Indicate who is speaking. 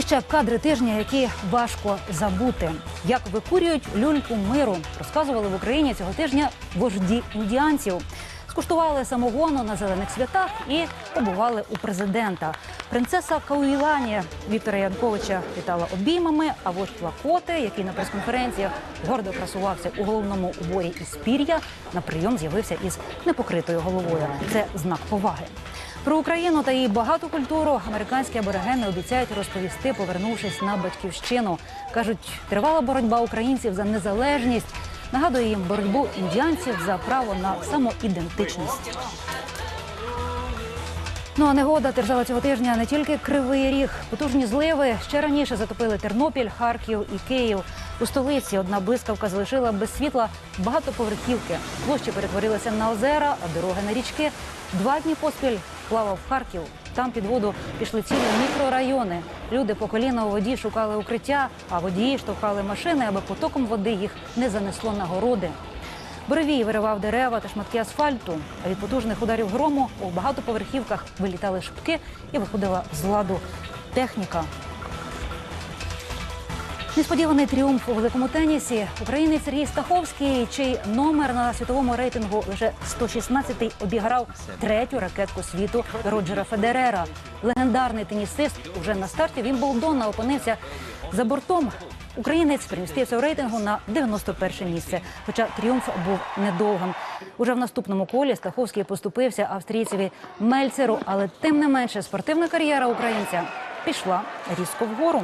Speaker 1: ще кадри тижня, які важко забути. Як викурюють люльку миру, розказували в Україні цього тижня вожді індіанців. Скуштували самогону на зелених святах і побували у президента. Принцеса Кауїлані Віктора Янковича вітала обіймами. А вождь Лакоти, який на прес-конференціях гордо красувався у головному уборі із пір'я, на прийом з'явився із непокритою головою. Це знак поваги. Про Україну та її багату культуру американські аборигени обіцяють розповісти, повернувшись на батьківщину. кажуть, тривала боротьба українців за незалежність. Нагадує їм боротьбу індіанців за право на самоідентичність. Ну а негода держава цього тижня не тільки кривий ріг, потужні зливи ще раніше затопили Тернопіль, Харків і Київ. У столиці одна блискавка залишила без світла багатоповерхівки. Площі перетворилися на озера, а дороги на річки. Два дні поспіль плавав Харків. Там під воду пішли цілі мікрорайони. Люди по коліна у воді шукали укриття, а водії штовхали машини, аби потоком води їх не занесло на городи. Буревій виривав дерева та шматки асфальту. А від потужних ударів грому у багатоповерхівках вилітали шибки і виходила з ладу техніка. Несподіваний тріумф у великому тенісі. Українець Сергій Стаховський, чий номер на світовому рейтингу лише 116-й, обіграв третю ракетку світу Роджера Федерера. Легендарний тенісист уже на старті Вімблдона опинився за бортом. Українець примістився у рейтингу на 91 місце. Хоча тріумф був недовгим. Уже в наступному колі Стаховський поступився австрійцеві Мельцеру, але тим не менше спортивна кар'єра українця пішла різко вгору.